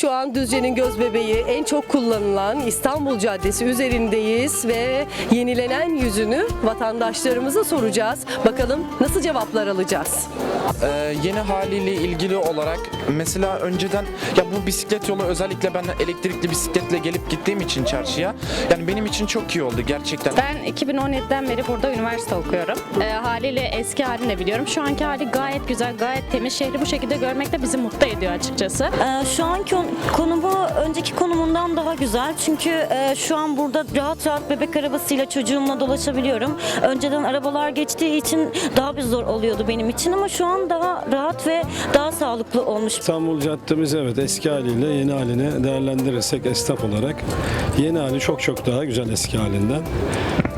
Şu an Düzce'nin göz bebeği en çok kullanılan İstanbul Caddesi üzerindeyiz ve yenilenen yüzünü vatandaşlarımıza soracağız. Bakalım nasıl cevaplar alacağız? Ee, yeni haliyle ilgili olarak mesela önceden ya bu bisiklet yolu özellikle ben elektrikli bisikletle gelip gittiğim için çarşıya yani benim için çok iyi oldu gerçekten. Ben 2017'den beri burada üniversite okuyorum. Ee, haliyle eski halini de biliyorum. Şu anki hali gayet güzel, gayet temiz. Şehri bu şekilde görmek de bizi mutlu ediyor açıkçası. Ee, Şu anki kon- konumu önceki konumundan daha güzel. Çünkü e, şu an burada rahat rahat bebek arabasıyla çocuğumla dolaşabiliyorum. Önceden arabalar geçtiği için daha bir zor oluyordu benim için ama şu an daha rahat ve daha sağlıklı olmuş. İstanbul Caddemiz evet eski haliyle yeni halini değerlendirirsek esnaf olarak yeni hali çok çok daha güzel eski halinden.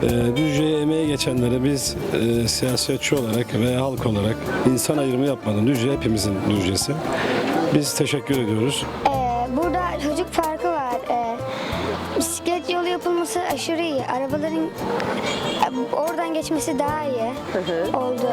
Ee, Düzce'ye emeği geçenlere biz e, siyasetçi olarak ve halk olarak insan ayrımı yapmadan Düzce hepimizin Düzce'si. Biz teşekkür ediyoruz. Ee, bisiklet yolu yapılması aşırı iyi. Arabaların e, oradan geçmesi daha iyi oldu.